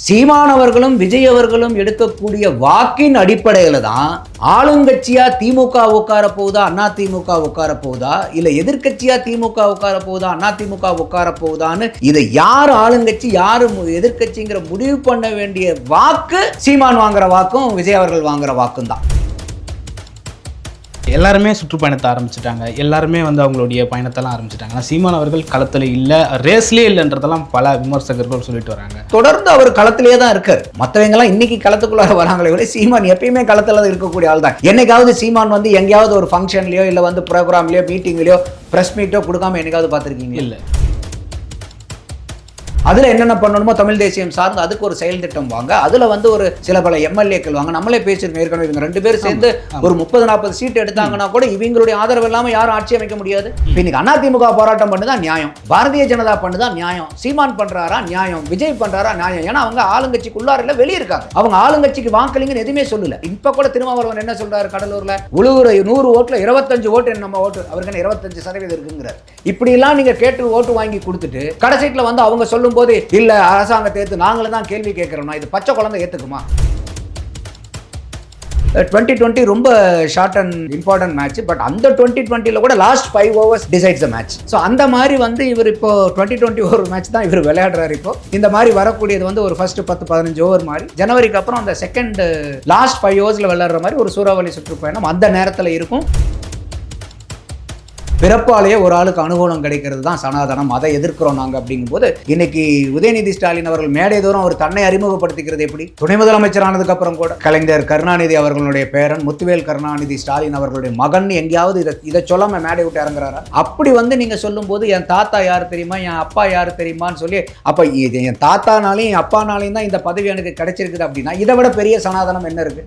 சீமானவர்களும் விஜய் அவர்களும் எடுக்கக்கூடிய வாக்கின் அடிப்படையில் தான் ஆளுங்கட்சியா திமுக உட்கார போகுதா அண்ணா திமுக உட்கார போகுதா இல்ல எதிர்கட்சியா திமுக உட்கார போகுதா அண்ணா திமுக உட்கார போகுதான்னு இதை யார் ஆளுங்கட்சி யார் மு- எதிர்க்கட்சிங்கிற முடிவு பண்ண வேண்டிய வாக்கு சீமான் வாங்குற வாக்கும் விஜய் அவர்கள் வாங்குற வாக்கும் தான் எல்லாருமே சுற்றுப்பயணத்தை ஆரம்பிச்சிட்டாங்க. எல்லாருமே வந்து அவங்களுடைய பயணத்தெல்லாம் ஆரம்பிச்சிட்டாங்க. ஆனால் சீமான் அவர்கள் களத்தில் இல்லை ரேஸ்லேயே இல்லைன்றதெல்லாம் பல விமர்சகர்கள் சொல்லிட்டு வராங்க. தொடர்ந்து அவர் களத்திலே தான் இருக்கார். மற்றவங்க எல்லாம் இன்னைக்கு களத்துக்குள்ளார வராங்களே விட சீமான் எப்பயுமே களத்துல இருக்கக்கூடிய ஆள் தான். என்னைக்காவது சீமான் வந்து எங்கேயாவது ஒரு ஃபங்க்ஷன்லயோ இல்ல வந்து ப்ரோக்ராம்லயோ மீட்டிங்லயோ பிரஸ் மீட்டோ கொடுக்காம என்னைக்காவது பார்த்துருக்கீங்க இல்லை. அதுல என்னென்ன பண்ணணுமோ தமிழ் தேசியம் சார்ந்து அதுக்கு ஒரு செயல் திட்டம் வாங்க. அதுல வந்து ஒரு சில பல எம்எல்ஏக்கள் வாங்க. நம்மளே பேசியிருக்கோம் ஏற்கனவே இவங்க ரெண்டு பேரும் சேர்ந்து ஒரு முப்பது நாற்பது சீட் எடுத்தாங்கன்னா கூட இவங்களுடைய ஆதரவு இல்லாம யாரும் ஆட்சி அமைக்க முடியாது. இன்னைக்கு அதிமுக போராட்டம் பண்ணுதா நியாயம். பாரதிய ஜனதா பண்ணுதா நியாயம். சீமான் பண்றாரா நியாயம். விஜய் பண்றாரா நியாயம். ஏன்னா அவங்க ஆளுங்கட்சிக்குள்ளார இல்ல வெளியே இருக்காங்க அவங்க ஆளுங்கட்சிக்கு வாக்களிங்கன்னு எதுவுமே சொல்லல. இப்ப கூட திருமாவளவன் என்ன சொல்றாரு கடலூர்ல? உழுவுற நூறு ஓட்டுல இருபத்தஞ்சு ஓட்டு நம்ம ஓட்டு. அவருக்கு இருபத்தஞ்சு சதவீதம் இருக்குங்கிறார். இப்படி எல்லாம் நீங்க கேட்டு ஓட்டு வாங்கி கொடுத்துட்டு கடைசியில வந்து அவங்க சொல்லும் போது இல்ல அரசாங்கத்தை ஏத்து நாங்களும் தான் கேள்வி கேட்கிறோம்னா இது பச்சை குழந்தை ஏத்துக்குமா? டுவெண்ட்டி டுவெண்ட்டி ரொம்ப short and important match but அந்த டுவெண்ட்டி டுவெண்ட்டியில் கூட last five overs decides the match so அந்த மாதிரி வந்து இவர் இப்போ டுவெண்ட்டி டுவெண்ட்டி ஓவர் மேட்ச் தான் இவர் விளையாடுறாரு இப்போ. இந்த மாதிரி வரக்கூடியது வந்து ஒரு ஃபர்ஸ்ட் பத்து பதினஞ்சு ஓவர் மாதிரி. ஜனவரிக்கு அப்புறம் அந்த செகண்ட் லாஸ்ட் ஃபைவ் ஓவர்ஸில் விளையாடுற மாதிரி ஒரு சூறாவளி சுற்றுப்பயணம் அந்த நேரத்தில் இருக்கும். பிறப்பாலேயே ஒரு ஆளுக்கு அனுகூலம் கிடைக்கிறது தான் சனாதனம். அதை எதிர்க்கிறோம் நாங்க அப்படிங்கும்போது இன்னைக்கு உதயநிதி ஸ்டாலின் அவர்கள் மேடை தூரம் அவர் தன்னை அறிமுகப்படுத்திக்கிறது எப்படி? துணை முதலமைச்சர் ஆனதுக்கு அப்புறம் கூட கலைஞர் கருணாநிதி அவர்களுடைய பேரன் முத்துவேல் கருணாநிதி ஸ்டாலின் அவர்களுடைய மகன் எங்கேயாவது இதை இதை சொல்லாம மேடை விட்டு இறங்குறாரா? அப்படி வந்து நீங்க சொல்லும்போது என் தாத்தா யார் தெரியுமா? என் அப்பா யார் தெரியுமான்னு சொல்லி அப்ப இது என் தாத்தானாலையும் என் அப்பானாலையும் தான் இந்த பதவி எனக்கு கிடைச்சிருக்குது அப்படின்னா இதை விட பெரிய சனாதனம் என்ன இருக்கு?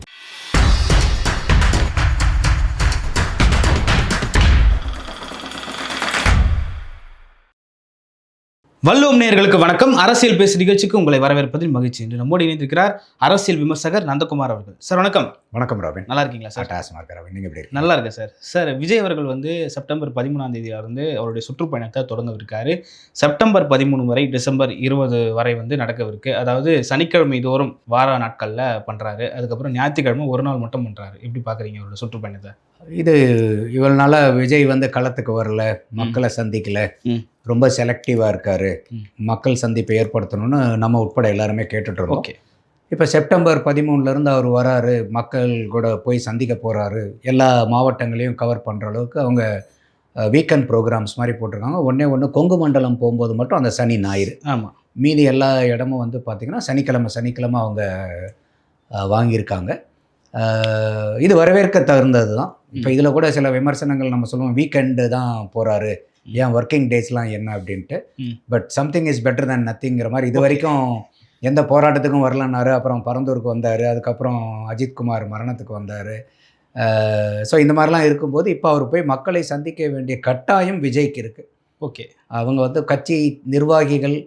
வள்ளுவம் நேயர்களுக்கு வணக்கம். அரசியல் பேசு நிகழ்ச்சிக்கு உங்களை வரவேற்பதில் மகிழ்ச்சி என்று நம்மோடு இணைந்திருக்கிறார் அரசியல் விமர்சகர் நந்தகுமார் அவர்கள். சார் வணக்கம். வணக்கம் ராபின். நல்லா இருக்கீங்களா சார்? டாஸ்மா ராபின் நீங்க எப்படி? நல்லா இருக்கு சார். சார் விஜய் அவர்கள் வந்து செப்டம்பர் பதிமூணாம் தேதியில இருந்து அவருடைய சுற்றுப்பயணத்தை தொடங்கவிருக்காரு. செப்டம்பர் பதிமூணு வரை டிசம்பர் இருபது வரை வந்து நடக்கவிருக்கு. அதாவது சனிக்கிழமை தோறும் வார நாட்களில் பண்றாரு. அதுக்கப்புறம் ஞாயிற்றுக்கிழமை ஒரு நாள் மட்டும் பண்றாரு. எப்படி பாக்குறீங்க அவருடைய சுற்றுப்பயணத்தை? இது இவ்வளவு நாளா விஜய் வந்து களத்துக்கு வரல மக்களை சந்திக்கல. ரொம்ப செலக்டிவா இருக்காரு. மக்கள் சந்திப்பை ஏற்படுத்தணும்னு நம்ம உட்பட எல்லாருமே கேட்டுட்டு இருக்கோம் ஓகே. இப்போ செப்டம்பர் பதிமூணுல இருந்து அவர் வராரு. மக்கள் கூட போய் சந்திக்க போறாரு. எல்லா மாவட்டங்களையும் கவர் பண்ற அளவுக்கு அவங்க வீக்கெண்ட் ப்ரோக்ராம்ஸ் மாதிரி போட்டிருக்காங்க. ஒண்ணே ஒன்று கொங்கு மண்டலம் போகும்போது மட்டும் அந்த சனி ஞாயிறு. ஆமா. மீதி எல்லா இடமும் வந்து பார்த்திங்கன்னா சனிக்கிழமை சனிக்கிழமை அவங்க வாங்கியிருக்காங்க. இது வரவேற்க தகுந்தது தான் இப்போ இதில் கூட சில விமர்சனங்கள் நம்ம சொல்லுவோம். வீக்கெண்டு தான் போகிறாரு ஏன் ஒர்க்கிங் டேஸ்லாம் என்ன அப்படின்ட்டு. But something is better than நத்திங்கிற மாதிரி இது வரைக்கும் எந்த போராட்டத்துக்கும் வரலன்னாரு அப்புறம் பரந்தூருக்கு வந்தார் அதுக்கப்புறம் அஜித்குமார் மரணத்துக்கு வந்தார். ஸோ இந்த மாதிரிலாம் இருக்கும்போது இப்போ அவர் போய் மக்களை சந்திக்க வேண்டிய கட்டாயம் விஜய்க்கு இருக்குது ஓகே அவங்க வந்து கட்சி நிர்வாகிகள்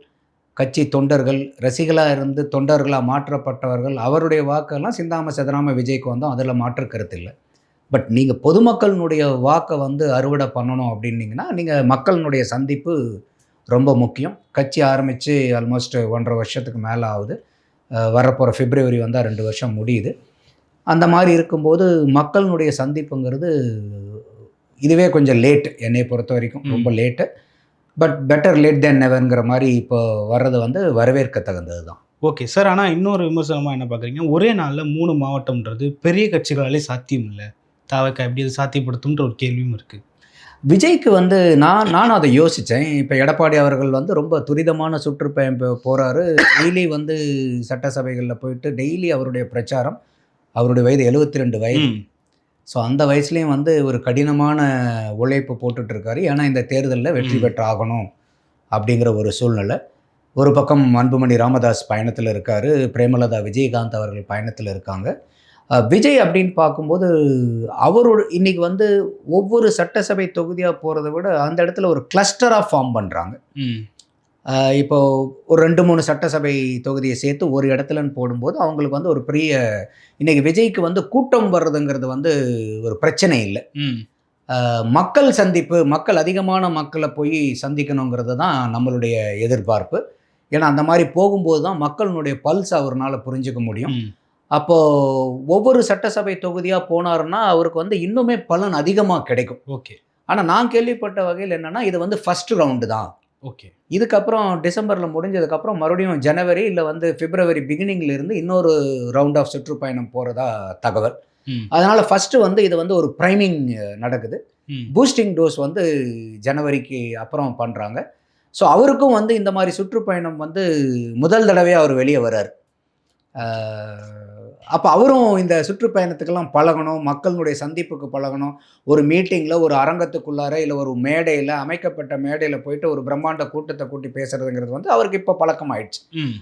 கட்சி தொண்டர்கள் ரசிகளாக இருந்து தொண்டர்களாக மாற்றப்பட்டவர்கள் அவருடைய வாக்கெல்லாம் சிந்தாம சிதறாம விஜய்க்கு வந்தோம். அதில் மாற்று கருத்து இல்லை. பட் நீங்கள் பொதுமக்களினுடைய வாக்கை வந்து அறுவடை பண்ணணும் அப்படின்னீங்கன்னா நீங்கள் மக்களினுடைய சந்திப்பு ரொம்ப முக்கியம். கட்சி ஆரம்பித்து ஆல்மோஸ்ட் ஒன்றரை வருஷத்துக்கு மேலே ஆகுது. வரப்போகிற பிப்ரவரி வந்தால் ரெண்டு வருஷம் முடியுது. அந்த மாதிரி இருக்கும்போது மக்களினுடைய சந்திப்புங்கிறது இதுவே கொஞ்சம் லேட் என்னை பொறுத்த வரைக்கும். ரொம்ப late but better late than நெவர்ங்கிற மாதிரி இப்போ வர்றது வந்து வரவேற்க தகுந்தது தான் ஓகே சார் ஆனால் இன்னொரு விமர்சனமாக என்ன பார்க்குறீங்க ஒரே நாளில் மூணு மாவட்டம்ன்றது பெரிய கட்சிகளாலே சாத்தியம் இல்லை தாவக்க எப்படி அது சாத்தியப்படுத்தும்ன்ற ஒரு கேள்வியும் இருக்குது விஜய்க்கு வந்து நான் நானும் அதை யோசித்தேன் இப்போ எடப்பாடி அவர்கள் வந்து ரொம்ப துரிதமான சுற்றுப்பயணம் போ- போறாரு. டெய்லி வந்து சட்டசபைகளில் போயிட்டு டெய்லி அவருடைய பிரச்சாரம் அவருடைய வயது எழுபத்தி ரெண்டு வயது ஸோ அந்த வயசுலேயும் வந்து ஒரு கடினமான உழைப்பு போட்டுட்டு இருக்காரு ஏன்னா இந்த தேர்தலில் வெற்றி. பெற்றாகணும் அப்படிங்கிற ஒரு சூழ்நிலை. ஒரு பக்கம் அன்புமணி ராமதாஸ் பயணத்தில் இருக்காரு. பிரேமலதா விஜயகாந்த் அவர்கள் பயணத்தில் இருக்காங்க. விஜய் அப்படின்னு பார்க்கும்போது அவரோட இன்னைக்கு வந்து ஒவ்வொரு சட்டசபை தொகுதியாக போகிறத விட அந்த இடத்துல ஒரு கிளஸ்டராக ஃபார்ம் பண்ணுறாங்க இப்போ ஒரு ரெண்டு மூணு சட்டசபை தொகுதியை சேர்த்து ஒரு இடத்துலன்னு போடும்போது அவங்களுக்கு வந்து ஒரு பெரிய இன்னைக்கு விஜய்க்கு வந்து கூட்டம் வர்றதுங்கிறது வந்து ஒரு பிரச்சனை இல்லை. மக்கள் சந்திப்பு மக்கள் அதிகமான மக்களை போய் சந்திக்கணுங்கிறது தான் நம்மளுடைய எதிர்பார்ப்பு. ஏன்னா அந்த மாதிரி போகும்போது தான் மக்களினுடைய பல்ஸ் அவர்னால புரிஞ்சுக்க முடியும். ம். அப்போ ஒவ்வொரு சட்டசபை தொகுதியா போனாருன்னா அவருக்கு வந்து இன்னுமே பலன் அதிகமா கிடைக்கும். ஓகே. ஆனா நான் கேள்விப்பட்ட வகையில் என்னன்னா இது வந்து ஃபர்ஸ்ட் ரவுண்டு தான். ஓகே. இதுக்கப்புறம் டிசம்பரில் முடிஞ்சதுக்கப்புறம் மறுபடியும் ஜனவரி இல்லை வந்து பிப்ரவரி பிகினிங்ல இருந்து இன்னொரு ரவுண்ட் ஆஃப் சுற்றுப்பயணம் போகிறதா தகவல். அதனால ஃபர்ஸ்ட் வந்து இது வந்து ஒரு ப்ரைமிங் நடக்குது. பூஸ்டிங் டோஸ் வந்து ஜனவரிக்கு அப்புறம் பண்ணுறாங்க ஸோ அவருக்கும் வந்து இந்த மாதிரி சுற்றுப்பயணம் வந்து முதல் தடவையாக அவர் வெளியே வர்றார். அப்போ அவரும் இந்த சுற்றுப்பயணத்துக்கெல்லாம் பழகணும் மக்களுடைய சந்திப்புக்கு பழகணும். ஒரு மீட்டிங்கில் ஒரு அரங்கத்துக்குள்ளார இல்லை ஒரு மேடையில் அமைக்கப்பட்ட மேடையில் போயிட்டு ஒரு பிரம்மாண்ட கூட்டத்தை கூட்டி பேசுறதுங்கிறது வந்து அவருக்கு இப்போ பழக்கம் ஆயிடுச்சு.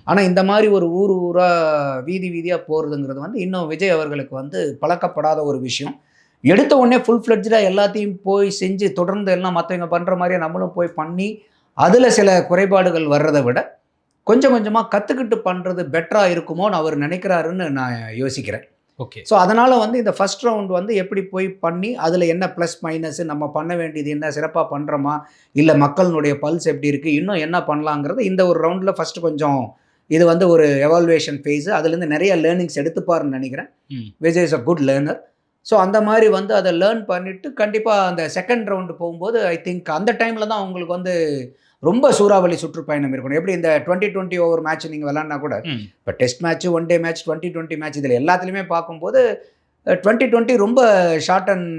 ஆனால் இந்த மாதிரி ஒரு ஊர் ஊராக வீதி வீதியாக போகிறதுங்கிறது வந்து இன்னும் விஜய் அவர்களுக்கு வந்து பழக்கப்படாத ஒரு விஷயம். எடுத்த உடனே ஃபுல் ஃப்ளெட்ஜாக எல்லாத்தையும் போய் செஞ்சு தொடர்ந்து எல்லாம் மற்றவங்க பண்ணுற மாதிரியே நம்மளும் போய் பண்ணி அதில் சில குறைபாடுகள் வர்றதை விட கொஞ்சம் கொஞ்சமாக கற்றுக்கிட்டு பண்ணுறது பெட்டராக இருக்குமோன்னு அவர் நினைக்கிறாருன்னு நான் யோசிக்கிறேன். ஓகே. ஸோ அதனால் வந்து இந்த ஃபர்ஸ்ட் ரவுண்ட் வந்து எப்படி போய் பண்ணி அதில் என்ன ப்ளஸ் மைனஸ் நம்ம பண்ண வேண்டியது என்ன சிறப்பாக பண்ணுறோமா இல்லை மக்களினுடைய பல்ஸ் எப்படி இருக்குது இன்னும் என்ன பண்ணலாங்கிறது இந்த ஒரு ரவுண்டில் ஃபஸ்ட்டு கொஞ்சம் இது வந்து ஒரு எவால்வேஷன் ஃபேஸு அதுலேருந்து நிறைய லேர்னிங்ஸ் எடுத்துப்பாருன்னு நினைக்கிறேன். Vijay is a good learner so அந்த மாதிரி வந்து அதை லேர்ன் பண்ணிவிட்டு கண்டிப்பாக அந்த செகண்ட் ரவுண்டு போகும்போது ஐ திங்க் அந்த டைமில் தான் உங்களுக்கு வந்து ரொம்ப சூறாவளி சுற்றுப்பயணம் இருக்கணும். எப்படி இந்த டுவெண்ட்டி டுவெண்ட்டி ஓவர் மேட்ச் நீங்கள் விளாட்னா கூட. இப்போ test match one day match twenty twenty match இதில் எல்லாத்துலேயுமே பார்க்கும்போது டுவெண்ட்டி டுவெண்ட்டி ரொம்ப short and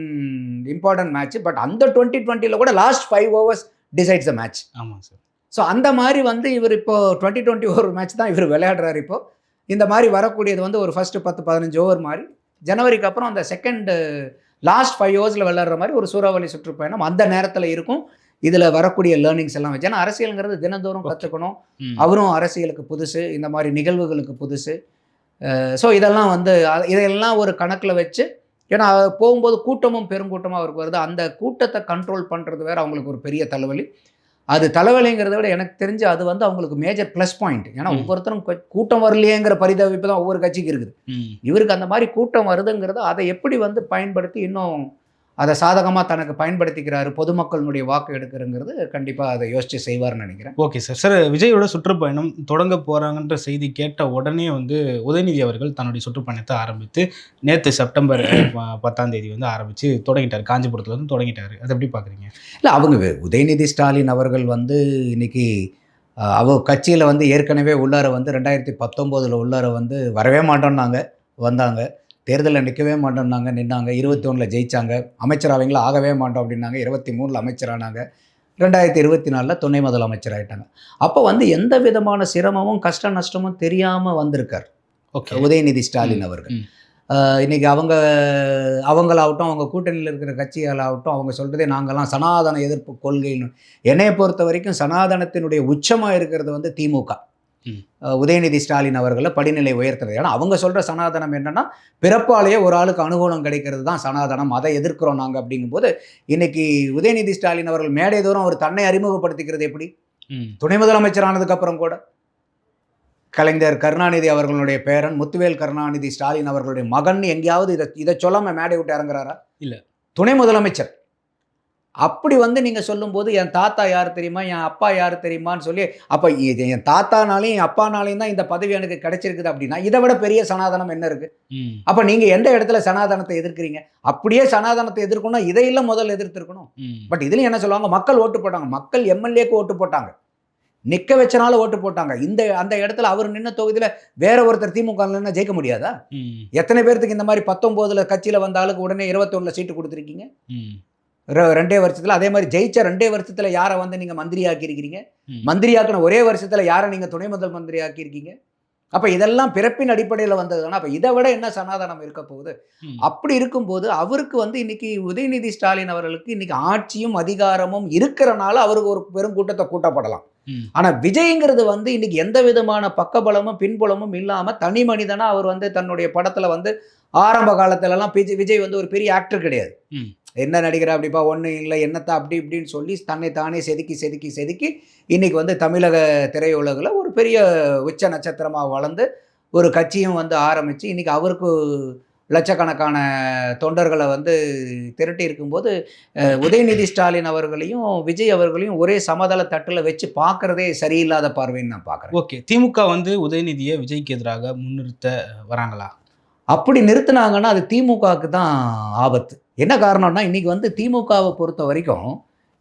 important match but அந்த டுவெண்ட்டி டுவெண்ட்டியில் கூட last five overs decides the match ஆமாம் சார் ஸோ அந்த மாதிரி வந்து இவர் இப்போ டுவெண்ட்டி டுவெண்ட்டி ஓவர் மேட்ச் தான் இவர் விளையாடுறாரு இப்போ. இந்த மாதிரி வரக்கூடியது வந்து ஒரு ஃபஸ்ட்டு பத்து பதினஞ்சு ஓவர் மாதிரி. ஜனவரிக்கு அப்புறம் அந்த செகண்ட் லாஸ்ட் ஃபைவ் ஓவர்ஸில் விளையாடுற மாதிரி ஒரு சூறாவளி சுற்றுப்பயணம் அந்த நேரத்தில் இருக்கும். இதில் வரக்கூடிய லேர்னிங்ஸ் எல்லாம் வச்சு ஏன்னா அரசியலுங்கிறது தினந்தோறும் கற்றுக்கணும். அவரும் அரசியலுக்கு புதுசு இந்த மாதிரி நிகழ்வுகளுக்கு புதுசு. ஸோ இதெல்லாம் வந்து இதெல்லாம் ஒரு கணக்கில் வச்சு ஏன்னா போகும்போது கூட்டமும் பெருங்கூட்டமாக அவருக்கு வருது. அந்த கூட்டத்தை கண்ட்ரோல் பண்ணுறது வேற அவங்களுக்கு ஒரு பெரிய தலைவலி. அது தலைவலிங்கிறத விட எனக்கு தெரிஞ்சு அது வந்து அவங்களுக்கு மேஜர் ப்ளஸ் பாயிண்ட் ஏன்னா. ஒவ்வொருத்தரும் கூட்டம் வரலையேங்கிற பரிதவிப்பு தான் ஒவ்வொரு கட்சிக்கு இருக்குது. இவருக்கு அந்த மாதிரி கூட்டம் வருதுங்கிறது அதை எப்படி வந்து பயன்படுத்தி இன்னும் அதை சாதகமாக தனக்கு பயன்படுத்திக்கிறாரு பொதுமக்களுடைய வாக்கு எடுக்கிறங்கிறது கண்டிப்பாக அதை யோசித்து செய்வார்னு நினைக்கிறேன். Okay sir. சார் விஜயோட சுற்றுப்பயணம் தொடங்க போறாங்கன்ற செய்தி கேட்ட உடனே வந்து உதயநிதி அவர்கள் தன்னுடைய சுற்றுப்பயணத்தை ஆரம்பித்து நேற்று செப்டம்பர் பத்தாம் தேதி வந்து ஆரம்பிச்சு தொடங்கிட்டார். காஞ்சிபுரத்துல வந்து தொடங்கிட்டாரு. அதை எப்படி பாக்குறீங்க? இல்லை அவங்க உதயநிதி ஸ்டாலின் அவர்கள் வந்து இன்னைக்கு அஹ், அவ கட்சியில் வந்து ஏற்கனவே உள்ளார வந்து ரெண்டாயிரத்தி பத்தொம்போதில் உள்ளார வந்து வரவே மாட்டோம்னாங்க வந்தாங்க. தேர்தலில் நிற்கவே மாட்டோம்னாங்க. நின்னாங்க. இருபத்தி ஒன்றில் ஜெயிச்சாங்க அமைச்சராவங்கள ஆகவே மாட்டோம் அப்படின்னாங்க. இருபத்தி மூணில் அமைச்சரானாங்க. ரெண்டாயிரத்தி இருபத்தி நாலில் துணை முதலமைச்சர் ஆயிட்டாங்க. அப்போ வந்து எந்த விதமான சிரமமும் கஷ்ட நஷ்டமும் தெரியாமல் வந்திருக்கார். ஓகே. உதயநிதி ஸ்டாலின் அவர்கள். இன்னைக்கு அவங்க அவங்களாகட்டும் அவங்க கூட்டணியில் இருக்கிற கட்சிகளாகட்டும் அவங்க சொல்கிறதே நாங்கள்லாம் சனாதன எதிர்ப்பு கொள்கைன்னு. என்னைய பொறுத்த வரைக்கும் சனாதனத்தினுடைய உச்சமாக இருக்கிறது வந்து திமுக. உதயநிதி ஸ்டாலின் அவர்களை படிநிலை உயர்த்துறது. ஏன்னா அவங்க சொல்கிற சனாதனம் என்னன்னா பிறப்பாலேயே ஒரு ஆளுக்கு அனுகூலம் கிடைக்கிறது தான் சனாதனம். அதை எதிர்க்கிறோம் நாங்கள் அப்படிங்கும்போது இன்னைக்கு உதயநிதி ஸ்டாலின் அவர்கள் மேடை தூரம் அவர் தன்னை அறிமுகப்படுத்திக்கிறது எப்படி. துணை முதலமைச்சர் ஆனதுக்கு அப்புறம் கூட. கலைஞர் கருணாநிதி அவர்களுடைய பேரன் முத்துவேல் கருணாநிதி ஸ்டாலின் அவர்களுடைய மகன் எங்கேயாவது இதை இதை சொல்லாம மேடை விட்டு இறங்குறாரா? இல்ல. துணை முதலமைச்சர். அப்படி வந்து நீங்க சொல்லும்போது என் தாத்தா யார் தெரியுமா? என் அப்பா யார் தெரியுமான்னு சொல்லி அப்ப இது என் தாத்தானாலையும் என் அப்பானாலையும் தான் இந்த பதவி எனக்கு கிடைச்சிருக்குது அப்படின்னா இதை விட பெரிய சனாதனம் என்ன இருக்கு? ம். அப்ப நீங்க எந்த இடத்துல சனாதனத்தை எதிர்க்கிறீங்க? அப்படியே சனாதனத்தை எதிர்க்கணும் இதையெல்லாம் முதல்ல எதிர்த்திருக்கணும். பட் இதுலயும் என்ன சொல்லுவாங்க? மக்கள் ஓட்டு போட்டாங்க. மக்கள் எம்எல்ஏக்கு ஓட்டு போட்டாங்க. நிக்க வச்சனால ஓட்டு போட்டாங்க. இந்த அந்த இடத்துல அவர் நின்ன தொகுதியில வேற ஒருத்தர் திமுக ஜெயிக்க முடியாதா. எத்தனை பேர்த்துக்கு இந்த மாதிரி பத்தொன்பதுல கட்சியில வந்த ஆளுக்கு உடனே இருபத்தொன்னுல சீட்டு கொடுத்துருக்கீங்க? ரெண்டே வருஷத்துல அதே மாதிரி ஜெயிச்ச ரெண்டே வருஷத்துல யாரை வந்து நீங்க மந்திரி ஆக்கியிருக்கிறீங்க. மந்திரியாக்கின ஒரே வருஷத்துல யாரை நீங்க துணை முதல் மந்திரி ஆக்கியிருக்கீங்க அப்ப இதெல்லாம் பிறப்பின் அடிப்படையில் வந்ததுன்னா அப்ப இதை விட என்ன சனாதனம் இருக்க போகுது. அப்படி இருக்கும்போது அவருக்கு வந்து இன்னைக்கு உதயநிதி ஸ்டாலின் அவர்களுக்கு இன்னைக்கு ஆட்சியும் அதிகாரமும் இருக்கிறனால அவருக்கு ஒரு பெரும் கூட்டத்தை கூட்டப்படலாம். ஆனா விஜய்ங்கிறது வந்து இன்னைக்கு எந்த விதமான பக்கபலமும் பின்புலமும் இல்லாம தனி மனிதனா அவர் வந்து தன்னுடைய படத்துல வந்து ஆரம்ப காலத்துல எல்லாம் விஜய் விஜய் வந்து ஒரு பெரிய ஆக்டர் கிடையாது. என்ன நடிகர் அப்படிப்பா ஒன்றும் இல்லை என்னத்தா அப்படி இப்படின்னு சொல்லி தன்னை தானே செதுக்கி செதுக்கி செதுக்கி இன்றைக்கி வந்து தமிழக திரையுலகில் ஒரு பெரிய உச்ச நட்சத்திரமாக வளர்ந்து ஒரு கட்சியும் வந்து ஆரம்பித்து இன்றைக்கி அவருக்கு லட்சக்கணக்கான தொண்டர்களை வந்து திரட்டி இருக்கும்போது உதயநிதி ஸ்டாலின் அவர்களையும் விஜய் அவர்களையும் ஒரே சமதள தட்டில் வச்சு பார்க்கறதே சரியில்லாத பார்வைன்னு நான் பார்க்குறேன். ஓகே. திமுக வந்து உதயநிதியை விஜய்க்கு எதிராக முன்னிறுத்த வராங்களா? அப்படி நிறுத்துனாங்கன்னா அது திமுகவுக்கு தான் ஆபத்து. என்ன காரணம்னா இன்னைக்கு வந்து திமுகவை பொறுத்த வரைக்கும்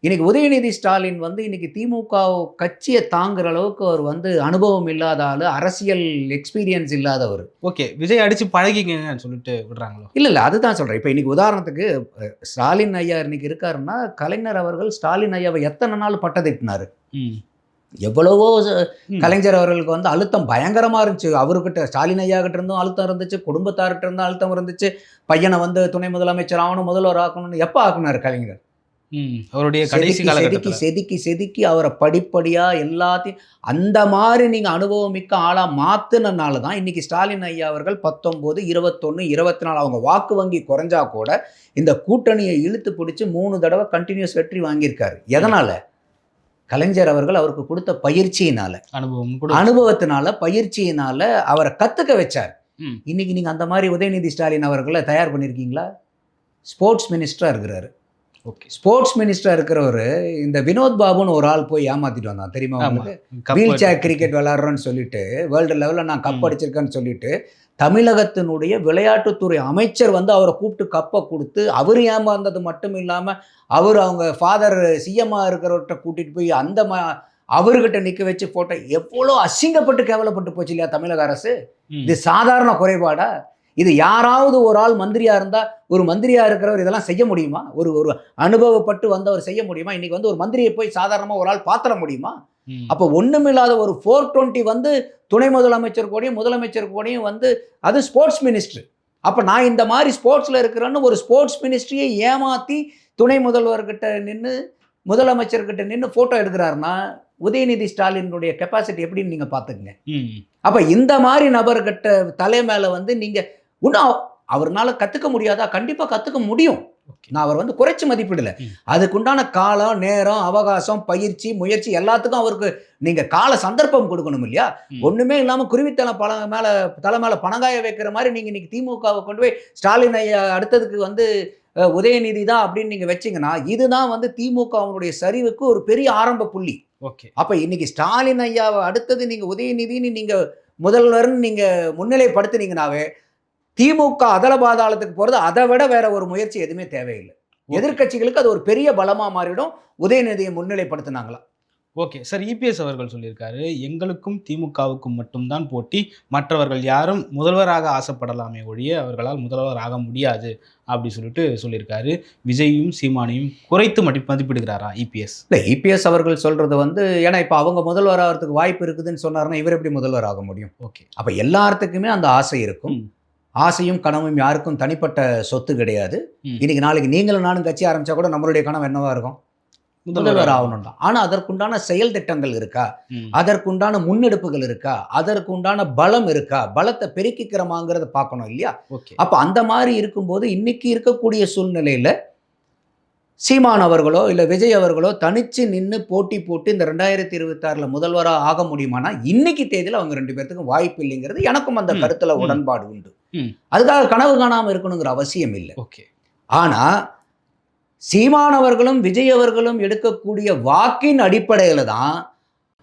இன்னைக்கு உதயநிதி ஸ்டாலின் வந்து இன்னைக்கு திமுக கட்சியை தாங்குற அளவுக்கு அவர் வந்து அனுபவம் இல்லாத ஆளு அரசியல் எக்ஸ்பீரியன்ஸ் இல்லாதவர். ஓகே விஜய் அடிச்சு பழகிக்கங்கன்னு சொல்லிட்டு விடுறாங்களோ? இல்லை இல்லை அதுதான் சொல்கிறேன் இப்போ இன்னைக்கு உதாரணத்துக்கு ஸ்டாலின் ஐயா இன்னைக்கு இருக்காருன்னா கலைஞர் அவர்கள் ஸ்டாலின் ஐயாவை எத்தனை நாள் பட்டதிட்டினாரு? எவ்வளவோ. கலைஞர் அவர்களுக்கு வந்து அழுத்தம் பயங்கரமா இருந்துச்சு. அவர்கிட்ட ஸ்டாலின் ஐயா கிட்ட இருந்தும் அழுத்தம் இருந்துச்சு குடும்பத்தார்கிட்ட இருந்தும் அழுத்தம் இருந்துச்சு. பையனை வந்து துணை முதலமைச்சர் ஆகணும் முதல்வர் ஆக்கணும்னு எப்போ ஆக்குனார் கலைஞர்? அவருடைய கடைசி செதுக்கி செதுக்கி செதுக்கி அவரை படிப்படியா எல்லாத்தையும் அந்த மாதிரி நீங்க அனுபவம் மிக்க ஆளா மாத்துனனால தான் இன்னைக்கு ஸ்டாலின் ஐயா அவர்கள் பத்தொன்பது இருபத்தொன்னு இருபத்தி நாலு அவங்க வாக்கு வங்கி குறைஞ்சா கூட இந்த கூட்டணியை இழுத்து பிடிச்சி மூணு தடவை கண்டினியூஸ் வெற்றி வாங்கியிருக்காரு. எதனால? கலைஞர் அவர்கள் அவருக்கு கொடுத்த பயிற்சியினால அனுபவம் அனுபவத்தினால பயிற்சியினால அவரை கத்துக்க வச்சார். இன்னைக்கு நீங்க அந்த மாதிரி உதயநிதி ஸ்டாலின் அவர்களை தயார் பண்ணியிருக்கீங்களா ஸ்போர்ட்ஸ் மினிஸ்டரா இருக்கிறாரு. ஓகே. ஸ்போர்ட்ஸ் மினிஸ்டரா இருக்கிறவர் இந்த வினோத் பாபுன்னு ஒரு ஆள் போய் ஏமாத்திட்டு வந்தான் தெரியுமா உங்களுக்கு? வீல் சேர் கிரிக்கெட் விளையாடுறேன்னு சொல்லிட்டு வேர்ல்டு லெவலில் நான் கப். அடிச்சிருக்கேன்னு சொல்லிட்டு தமிழகத்தினுடைய விளையாட்டுத்துறை அமைச்சர் வந்து அவரை கூப்பிட்டு கப்பை கொடுத்து அவர் ஏமாந்தது மட்டும் இல்லாமல் அவர் அவங்க ஃபாதர் சிஎம்மா இருக்கிறவர்கிட்ட கூட்டிட்டு போய் அந்த ம அவர்கிட்ட நிற்க வச்சு போட்டோ எவ்வளோ அசிங்கப்பட்டு கேவலப்பட்டு போச்சு இல்லையா தமிழக அரசு. இது சாதாரண குறைபாடா இது யாராவது ஒரு ஆள் மந்திரியா இருந்தா ஒரு மந்திரியா இருக்கிறவர் இதெல்லாம் செய்ய முடியுமா ஒரு ஒரு அனுபவப்பட்டு வந்தவர் செய்ய முடியுமா இன்னைக்கு வந்து ஒரு மந்திரியை போய் சாதாரணமா ஒரு ஆள் பாத்திர முடியுமா. அப்போ ஒண்ணுமில்லாத ஒரு ஃபோர் டுவெண்ட்டி வந்து துணை முதலமைச்சர் கூடயும் முதலமைச்சர் கூடயும் வந்து அது ஸ்போர்ட்ஸ் மினிஸ்டர் அப்போ நான் இந்த மாதிரி ஸ்போர்ட்ஸில் இருக்கிறேன்னு ஒரு ஸ்போர்ட்ஸ் மினிஸ்ட்ரியை ஏமாற்றி துணை முதல்வர்கிட்ட நின்று முதலமைச்சர்கிட்ட நின்று ஃபோட்டோ எடுக்கிறாருன்னா உதயநிதி ஸ்டாலினுடைய கெப்பாசிட்டி எப்படின்னு நீங்கள் பார்த்துக்குங்க. அப்போ இந்த மாதிரி நபர்கிட்ட தலை மேலே வந்து நீங்கள் இன்னும் அவர்னால கற்றுக்க முடியாதா கண்டிப்பாக கற்றுக்க முடியும். நான் அவர் வந்து குறைச்சி மதிப்பிடல. அதுக்குண்டான காலம் நேரம் அவகாசம் பயிற்சி முயற்சி எல்லாத்துக்கும் அவருக்கு நீங்கள் கால சந்தர்ப்பம் கொடுக்கணும் இல்லையா? ம். ஒன்றுமே இல்லாமல் குருவித்தலை பழ மேலே தலை மேலே பணங்காய வைக்கிற மாதிரி நீங்கள் இன்னைக்கு திமுகவை கொண்டு போய் ஸ்டாலின் ஐயா அடுத்ததுக்கு வந்து உதயநிதி தான் அப்படின்னு நீங்கள் வச்சீங்கன்னா இதுதான் வந்து திமுகவினுடைய சரிவுக்கு ஒரு பெரிய ஆரம்ப புள்ளி. ஓகே. அப்போ இன்னைக்கு ஸ்டாலின் ஐயாவை அடுத்தது நீங்கள் உதயநிதின்னு நீங்கள் முதல்வர்னு நீங்கள் முன்னிலைப்படுத்துனீங்கனாவே திமுக அதல பாதாளத்துக்கு போகிறது அதை விட வேற ஒரு முயற்சி எதுவுமே தேவையில்லை. ஓகே. எதிர்க்கட்சிகளுக்கு அது ஒரு பெரிய பலமா மாறிடும். உதயநிதியை முன்னிலைப்படுத்தினாங்களா? ஓகே. சார் இபிஎஸ் அவர்கள் சொல்லியிருக்காரு எங்களுக்கும் திமுகவுக்கும் மட்டும்தான் போட்டி மற்றவர்கள் யாரும் முதல்வராக ஆசைப்படலாமே ஒழிய அவர்களால் முதல்வர் ஆக முடியாது அப்படி சொல்லிட்டு சொல்லியிருக்காரு. விஜயும் சீமானையும் குறைத்து மதி மதிப்பிடுகிறாரா இபிஎஸ்? இல்லை இபிஎஸ் அவர்கள் சொல்றது வந்து ஏன்னா இப்போ அவங்க முதல்வர் ஆகிறதுக்கு வாய்ப்பு இருக்குதுன்னு சொன்னாருன்னா இவர் எப்படி முதல்வர் ஆக முடியும்? ஓகே. அப்போ எல்லாத்துக்குமே அந்த ஆசை இருக்கும். ஆசையும் கனவும் யாருக்கும் தனிப்பட்ட சொத்து கிடையாது. இன்னைக்கு நாளைக்கு நீங்களும் நானும் கட்சி ஆரம்பிச்சா கூட நம்மளுடைய கனவு என்னவா இருக்கும்? முதல்வர் ஆகணும் தான் ஆனால் அதற்குண்டான செயல் திட்டங்கள் இருக்கா. அதற்குண்டான முன்னெடுப்புகள் இருக்கா? அதற்குண்டான பலம் இருக்கா? பலத்தை பெருக்கிக்கிறோமாங்கிறத பார்க்கணும் இல்லையா? அப்போ அந்த மாதிரி இருக்கும்போது இன்னைக்கு இருக்கக்கூடிய சூழ்நிலையில் சீமான் அவர்களோ இல்லை விஜய் அவர்களோ தனிச்சு நின்று போட்டி போட்டு இந்த ரெண்டாயிரத்தி இருபத்தாறில் முதல்வராக ஆக முடியுமானா இன்னைக்கு தேதியில் அவங்க ரெண்டு பேர்த்துக்கும் வாய்ப்பு இல்லைங்கிறது எனக்கும் அந்த கருத்தில். உடன்பாடு உண்டு. அதுக்காக கனவு காணாமல் இருக்கணுங்கிற அவசியம் இல்லை. ஓகே. ஆனால் சீமான் அவர்களும் விஜய் அவர்களும் எடுக்கக்கூடிய வாக்கின் அடிப்படையில் தான்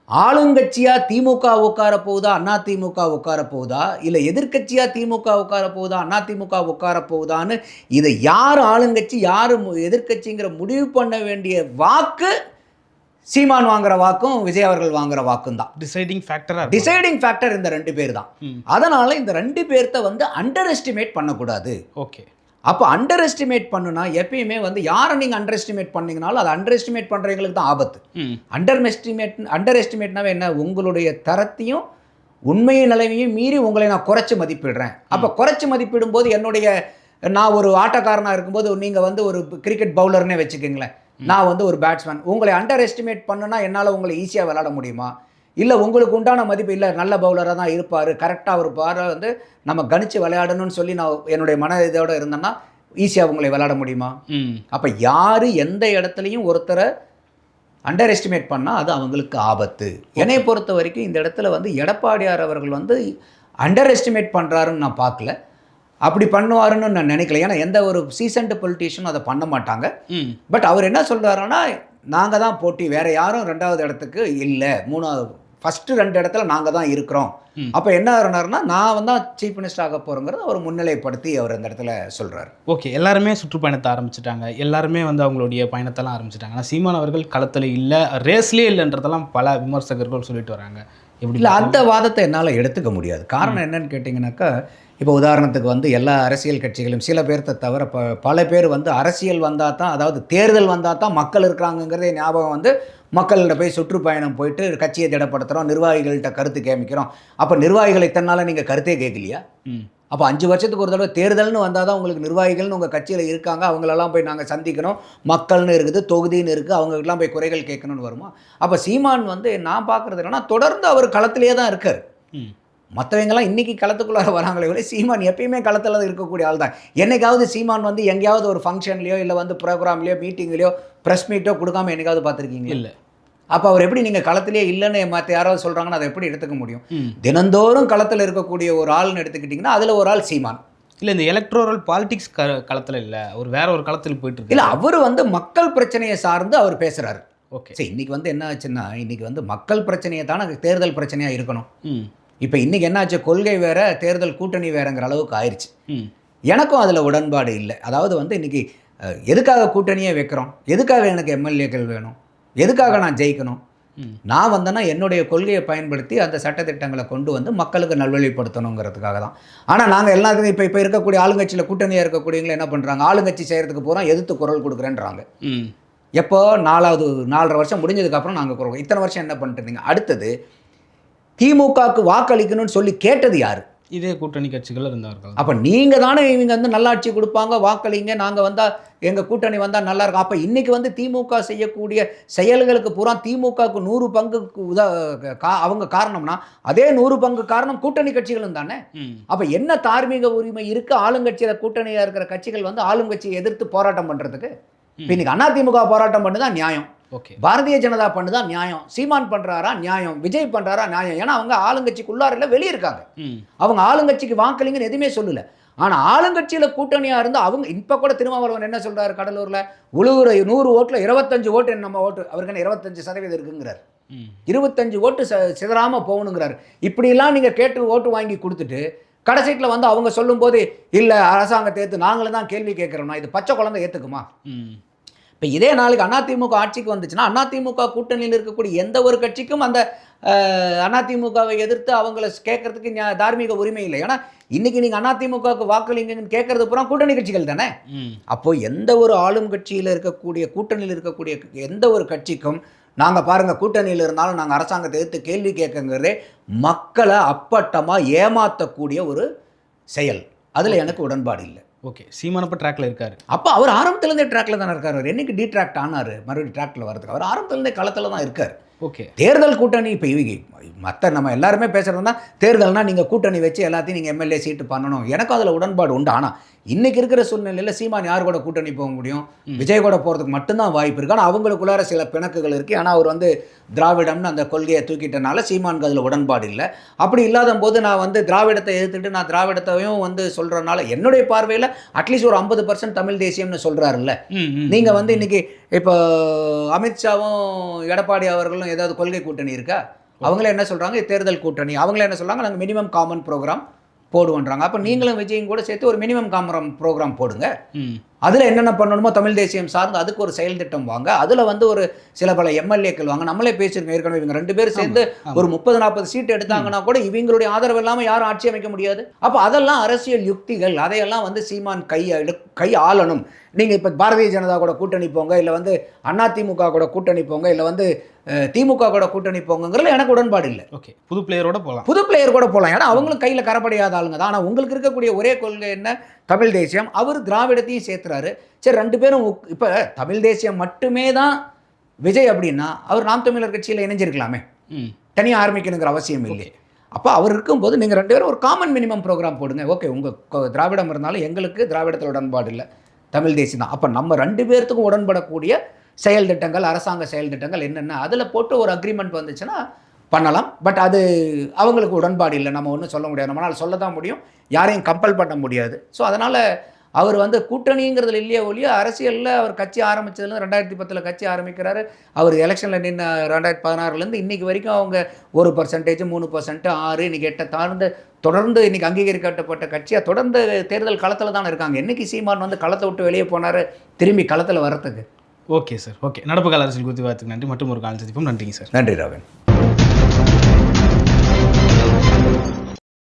ஆளுங்கட்சியா திமுக உட்கார போகுதா அண்ணா திமுக உட்கார போகுதா இல்லை எதிர்க்கட்சியா திமுக உட்கார போகுதா அண்ணா திமுக உட்கார போகுதான்னு இதை யார் ஆளுங்கட்சி யார் எதிர்க்கட்சிங்கிற முடிவு பண்ண வேண்டிய வாக்கு சீமான் வாங்குற வாக்கும் விஜய் அவர்கள் வாங்குற வாக்கும் தான். டிசைடிங் ஃபேக்டரா டிசைடிங் ஃபேக்டர் இந்த ரெண்டு பேர் தான். அதனால இந்த ரெண்டு பேர்த்த வந்து அண்டர் எஸ்டிமேட் பண்ணக்கூடாது. ஓகே அப்போ அண்டர் எஸ்டிமேட் பண்ணுனா எப்பயுமே வந்து யாரை நீங்கள் அண்டர் எஸ்டிமேட் பண்ணீங்கனாலும் அது அண்டர் எஸ்டிமேட் பண்ணுறவங்களுக்கு தான் ஆபத்து. அண்டர் எஸ்டிமேட் அண்டர் எஸ்டிமேட்னாவே என்ன? உங்களுடைய தரத்தையும் உண்மையை நிலைமையும் மீறி உங்களை நான் குறைச்சி மதிப்பிடுறேன். அப்போ குறைச்சி மதிப்பிடும் போது என்னுடைய நான் ஒரு ஆட்டக்காரனாக இருக்கும்போது நீங்கள் வந்து ஒரு கிரிக்கெட் பவுலர்னே வச்சுக்கோங்களேன். நான் வந்து ஒரு பேட்ஸ்மேன் உங்களை அண்டர் எஸ்டிமேட் பண்ணுனா என்னால் உங்களை ஈஸியாக விளையாட முடியுமா? இல்லை உங்களுக்கு உண்டான மதிப்பு இல்லை நல்ல பவுலராக தான் இருப்பார் கரெக்டாக இருப்பார் வந்து நம்ம கணிச்சு விளையாடணும்னு சொல்லி நான் என்னுடைய மன இதோட இருந்தேன்னா ஈஸியாக உங்களை விளையாட முடியுமா? ம். அப்போ யார் எந்த இடத்துலையும் ஒருத்தரை அண்டர் எஸ்டிமேட் பண்ணால் அது அவங்களுக்கு ஆபத்து. என்னை பொறுத்த வரைக்கும் இந்த இடத்துல வந்து எடப்பாடியார் அவர்கள் வந்து அண்டர் எஸ்டிமேட் பண்ணுறாருன்னு நான் பார்க்கல. அப்படி பண்ணுவாருன்னு நான் நினைக்கல. ஏன்னா எந்த ஒரு சீசன்டு பொலிட்டீஷியனும் அதை பண்ண மாட்டாங்க. பட் அவர் என்ன சொல்றாருன்னா நாங்கள் தான் போட்டி. வேற யாரும் ரெண்டாவது இடத்துக்கு இல்லை. மூணாவது ஃபஸ்ட்டு ரெண்டு இடத்துல நாங்கள் தான் இருக்கிறோம். அப்போ என்ன ஆனாருன்னா நான் வந்து சீஃப் மினிஸ்டர் ஆக போகிறோங்கிறத அவர் முன்னிலைப்படுத்தி அவர் அந்த இடத்துல சொல்றாரு. ஓகே. எல்லாருமே சுற்றுப்பயணத்தை ஆரம்பிச்சிட்டாங்க. எல்லாருமே வந்து அவங்களுடைய பயணத்தெல்லாம் ஆரம்பிச்சிட்டாங்க. ஆனால் சீமான் அவர்கள் களத்தில் இல்லை ரேஸ்லேயே இல்லைன்றதெல்லாம் பல விமர்சகர்கள் சொல்லிட்டு வராங்க. இல்லை அந்த வாதத்தை என்னால் எடுத்துக்க முடியாது. காரணம் என்னன்னு கேட்டிங்கனாக்கா இப்போ உதாரணத்துக்கு வந்து எல்லா அரசியல் கட்சிகளும் சில பேர்த்த தவிர ப பல பேர் வந்து அரசியல் வந்தால் தான் அதாவது தேர்தல் வந்தால் தான் மக்கள் இருக்கிறாங்கங்கிறதே ஞாபகம் வந்து மக்கள்கிட்ட போய் சுற்றுப்பயணம் போயிட்டு கட்சியை திடப்படுத்துகிறோம் நிர்வாகிகள்கிட்ட கருத்து கேட்கிறோம் அப்போ நிர்வாகிகள் நாளாக நீங்கள் கருத்தே கேட்கலையா ம். அப்போ அஞ்சு வருஷத்துக்கு ஒரு தடவை தேர்தல்னு வந்தால் தான் உங்களுக்கு நிர்வாகிகள்னு உங்கள் கட்சியில் இருக்காங்க. அவங்களெல்லாம் போய் நாங்கள் சந்திக்கணும். மக்கள்னு இருக்குது தொகுதின்னு இருக்குது அவங்ககிட்டலாம் போய் குறைகள் கேட்கணும்னு வருமா? அப்போ சீமான் வந்து நான் பார்க்குறது என்னன்னா தொடர்ந்து அவர் களத்திலே தான் இருக்கார். ம். மற்றவங்கெல்லாம் இன்னைக்கு களத்துக்குள்ளார வராங்களே விட சீமான் எப்பயுமே களத்தில் இருக்கக்கூடிய ஆள் தான். என்னைக்காவது சீமான் வந்து எங்கேயாவது ஒரு ஃபங்க்ஷன்லையோ இல்லை வந்து ப்ரோக்ராம்லையோ மீட்டிங்லையோ ப்ரெஸ் மீட்டோ கொடுக்காம என்னைக்காவது பார்த்துருக்கீங்க இல்லை. அப்போ அவர் எப்படி நீங்கள் களத்திலே இல்லைன்னு மற்ற யாராவது சொல்கிறாங்கன்னா அதை எப்படி எடுத்துக்க முடியும்? தினந்தோறும் களத்தில் இருக்கக்கூடிய ஒரு ஆள்னு எடுத்துக்கிட்டிங்கன்னா அதில் ஒரு ஆள் சீமான். இல்லை இந்த எலக்ட்ரோரல் பாலிடிக்ஸ் க களத்தில் இல்லை. ஒரு வேற ஒரு களத்தில் போயிட்டு இருக்கு இல்லை அவர் வந்து மக்கள் பிரச்சனையை சார்ந்து அவர் பேசுகிறாரு ஓகே. சரி இன்னைக்கு வந்து என்ன ஆச்சுன்னா இன்னைக்கு வந்து மக்கள் பிரச்சனையை தானே தேர்தல் பிரச்சனையாக இருக்கணும். இப்போ இன்னைக்கு என்னாச்சு கொள்கை வேற தேர்தல் கூட்டணி வேறங்கிற அளவுக்கு ஆயிடுச்சு எனக்கும் அதில் உடன்பாடு இல்லை. அதாவது வந்து இன்னைக்கு அஹ், எதுக்காக கூட்டணியே வைக்கிறோம்? எதுக்காக எனக்கு எம்எல்ஏக்கள் வேணும்? எதுக்காக நான் ஜெயிக்கணும்? நான் வந்தேன்னா என்னுடைய கொள்கையை பயன்படுத்தி அந்த சட்டத்திட்டங்களை கொண்டு வந்து மக்களுக்கு நல்வழிப்படுத்தணுங்கிறதுக்காக தான். ஆனால் நாங்கள் எல்லாத்துக்கும் இப்போ இப்போ இருக்கக்கூடிய ஆளுங்கட்சியில் கூட்டணியாக இருக்கக்கூடியவங்க என்ன பண்ணுறாங்க ஆளுங்கட்சி செய்கிறதுக்கு பூரா எதிர்த்து குரல் கொடுக்குறேன்றாங்க. எப்போ? நாலாவது நாலரை வருஷம் முடிஞ்சதுக்கப்புறம் நாங்கள் குரல் இத்தனை வருஷம் என்ன பண்ணிட்டு இருந்தீங்க? அடுத்தது திமுகவுக்கு வாக்களிக்கணும்னு சொல்லி கேட்டது யார்? இதே கூட்டணி கட்சிகள் இருந்தவர்கள் அப்போ நீங்கள் தானே இவங்க வந்து நல்லாட்சி கொடுப்பாங்க வாக்களிங்க நாங்கள் வந்தால் எங்கள் கூட்டணி வந்தால் நல்லா இருக்கும். அப்போ இன்னைக்கு வந்து திமுக செய்யக்கூடிய செயல்களுக்கு பூரா திமுகவுக்கு நூறு பங்குக்கு உதா கா அவங்க காரணம்னா அதே நூறு பங்கு காரணம் கூட்டணி கட்சிகளும் தானே? அப்போ என்ன தார்மீக உரிமை இருக்குது ஆளுங்கட்சியில் கூட்டணியாக இருக்கிற கட்சிகள் வந்து ஆளுங்கட்சியை எதிர்த்து போராட்டம் பண்ணுறதுக்கு இப்போ இன்னைக்கு அதிமுக போராட்டம் பண்ணுதான் நியாயம். ஓகே பாரதிய ஜனதா பண்ணுதான் நியாயம். சீமான் பண்ணுறாரா நியாயம். விஜய் பண்ணுறாரா நியாயம். ஏன்னா அவங்க ஆளுங்கட்சிக்குள்ளாரில் வெளியே இருக்காங்க அவங்க ஆளுங்கட்சிக்கு வாக்களிங்கன்னு எதுவுமே சொல்லல. ஆனால் ஆளுங்கட்சியில் கூட்டணியாக இருந்து அவங்க இப்போ கூட திருமாவளவன் என்ன சொல்றாரு கடலூரில்? உழுவுற நூறு ஓட்டில் இருபத்தஞ்சு ஓட்டு நம்ம ஓட்டு? அவருக்கு இருபத்தஞ்சு சதவீதம் இருக்குங்கிறார். இருபத்தஞ்சு ஓட்டு ச சிதறாமல் போகணுங்கிறார். இப்படிலாம் நீங்கள் கேட்டு ஓட்டு வாங்கி கொடுத்துட்டு கடைசீட்டில் வந்து அவங்க சொல்லும்போது இல்லை அரசாங்கத்தை ஏற்று நாங்களும் தான் கேள்வி கேட்குறோம்னா இது பச்சை குழந்தை ஏற்றுக்குமா இப்போ இதே நாளைக்கு அதிமுக ஆட்சிக்கு வந்துச்சுன்னா அதிமுக கூட்டணியில் இருக்கக்கூடிய எந்த ஒரு கட்சிக்கும் அந்த அதிமுகவை எதிர்த்து அவங்கள கேட்கறதுக்கு தார்மீக உரிமை இல்லை. ஏன்னா இன்னைக்கு நீங்கள் அதிமுகவுக்கு வாக்களிங்கன்னு கேட்கறது பூரா கூட்டணி கட்சிகள் தானே? அப்போ எந்த ஒரு ஆளும் கட்சியில் இருக்கக்கூடிய கூட்டணியில் இருக்கக்கூடிய எந்த ஒரு கட்சிக்கும் நாங்கள் பாருங்கள் கூட்டணியில் இருந்தாலும் நாங்கள் அரசாங்கத்தை எதிர்த்து கேள்வி கேட்குங்கிறதே மக்களை அப்பட்டமாக ஏமாற்றக்கூடிய ஒரு செயல். அதில் எனக்கு உடன்பாடு இல்லை. ஓகே. சீமானப்ப ட்ராக்ல இருக்காரு. அப்போ அவர் ஆரம்பத்துலேருந்தே ட்ராக்ல தானே இருக்கார். அவர் என்னைக்கு டிட்ராக்ட் ஆனார்? மறுபடியும் ட்ராக்ல வரதுக்கு அவர் ஆரம்பத்துலேருந்தே களத்தில் தான் இருக்கார். ஓகே. தேர்தல் கூட்டணி இப்போ இவங்க மற்ற நம்ம எல்லாருமே பேசுகிறதுனா தேர்தல்னா நீங்கள் கூட்டணி வச்சு எல்லாத்தையும் நீங்கள் எம்எல்ஏ சீட்டு பண்ணணும். எனக்கும் அதில் உடன்பாடு உண்டு. ஆனால் இன்னைக்கு இருக்கிற சூழ்நிலையில் சீமான் யார் கூட கூட்டணி போக முடியும்? விஜய் கூட போகிறதுக்கு மட்டும்தான் வாய்ப்பு இருக்கு. ஆனால் அவங்களுக்குள்ளார சில பிணக்குகள் இருக்குது ஆனால் அவர் வந்து திராவிடம்னு அந்த கொள்கையை தூக்கிட்டனால சீமானுக்கு அதில் உடன்பாடு இல்லை. அப்படி இல்லாத போது நான் வந்து திராவிடத்தை எதிர்த்துட்டு நான் திராவிடத்தையும் வந்து சொல்கிறனால என்னுடைய பார்வையில் அட்லீஸ்ட் ஒரு ஐம்பது பர்சன்ட் தமிழ் தேசியம்னு சொல்கிறாருல்ல நீங்கள் வந்து இன்னைக்கு இப்போ அமித்ஷாவும் எடப்பாடி அவர்களும் ஏதாவது கொள்கை கூட்டணி இருக்கா? அவங்களே என்ன சொல்கிறாங்க தேர்தல் கூட்டணி. அவங்களே என்ன சொல்கிறாங்க நாங்கள் மினிமம் காமன் ப்ரோக்ராம் போடுவோன்றாங்க. அப்போ நீங்களும் விஜயும் கூட சேர்த்து ஒரு மினிமம் காமன் ப்ரோக்ராம் போடுங்க. ம். அதில் என்னென்ன பண்ணணுமோ தமிழ் தேசியம் சார்ந்து அதுக்கு ஒரு செயல் திட்டம் வாங்க. அதில் வந்து ஒரு சில பல எம்எல்ஏக்கள் வாங்க. நம்மளே பேசியிருக்கோம் ஏற்கனவே இவங்க ரெண்டு பேரும் சேர்ந்து. ஒரு முப்பது நாற்பது சீட் எடுத்தாங்கன்னா கூட இவங்களுடைய ஆதரவு இல்லாமல் யாரும் ஆட்சி அமைக்க முடியாது. அப்போ அதெல்லாம் அரசியல் யுக்திகள் அதையெல்லாம் வந்து சீமான் கை கை ஆளணும். நீங்கள் இப்போ பாரதிய ஜனதா கூட கூட்டணி போங்க இல்லை வந்து அதிமுக கூட கூட்டணி போங்க இல்லை வந்து திமுக கூட கூட்டணி போங்கங்கிறதுல எனக்கு உடன்பாடு இல்லை. ஓகே. புது பிளேயரோட போகலாம் புது பிளேயர் கூட போகலாம் ஏன்னா அவங்களும் கையில் கரப்படையாத ஆளுங்க தான். ஆனால் உங்களுக்கு இருக்கக்கூடிய ஒரே கொள்கை என்ன? தமிழ் தேசியம். அவர் திராவிடத்தையும் சேர்த்துறாரு. சரி ரெண்டு பேரும் இப்போ தமிழ் தேசியம் மட்டுமே தான் விஜய் அப்படின்னா அவர் நாம் தமிழர் கட்சியில் இணைஞ்சிருக்கலாமே. ம். தனியாக ஆரம்பிக்கணுங்கிற அவசியம் இல்லை. அப்போ அவர் இருக்கும்போது நீங்கள் ரெண்டு பேரும் ஒரு காமன் மினிமம் ப்ரோக்ராம் போடுங்க. ஓகே உங்கள் திராவிடம் இருந்தாலும் எங்களுக்கு திராவிடத்தில் உடன்பாடு இல்லை. தமிழ் தேசியம் தான். அப்போ நம்ம ரெண்டு பேர்த்துக்கும் உடன்படக்கூடிய செயல் திட்டங்கள் அரசாங்க செயல் திட்டங்கள் என்னென்ன அதில் போட்டு ஒரு அக்ரிமெண்ட் வந்துச்சுன்னா பண்ணலாம். பட் அது அவங்களுக்கு உடன்பாடு இல்லை. நம்ம ஒன்றும் சொல்ல முடியாது. நம்மளால் சொல்ல தான் முடியும். யாரையும் கம்பல் பண்ண முடியாது. ஸோ அதனால் அவர் வந்து கூட்டணிங்கிறதுல இல்லையே ஒழிய அரசியலில் அவர் கட்சி ஆரம்பிச்சதுலேருந்து ரெண்டாயிரத்தி பத்தில் கட்சி ஆரம்பிக்கிறாரு. அவர் எலெக்ஷனில் நின்று ரெண்டாயிரத்தி பதினாறுலேருந்து இன்றைக்கி வரைக்கும் அவங்க ஒரு பர்சன்டேஜ் மூணு பர்சன்ட் ஆறு இன்றைக்கி எட்ட தாழ்ந்து தொடர்ந்து இன்றைக்கி அங்கீகரிக்கப்பட்ட கட்சியாக தொடர்ந்து தேர்தல் களத்தில் தான் இருக்காங்க. என்னைக்கு சீமான் வந்து களத்தை விட்டு வெளியே போனார் திரும்பி களத்தில் வர்றதுக்கு. ஓகே சார் ஓகே நடப்பு கால அரசியல் குறித்து வார்த்தைக்கு நன்றி. மற்றும் ஒரு காலம் சந்திப்போம். நன்றிங்க சார் நன்றி ராவன்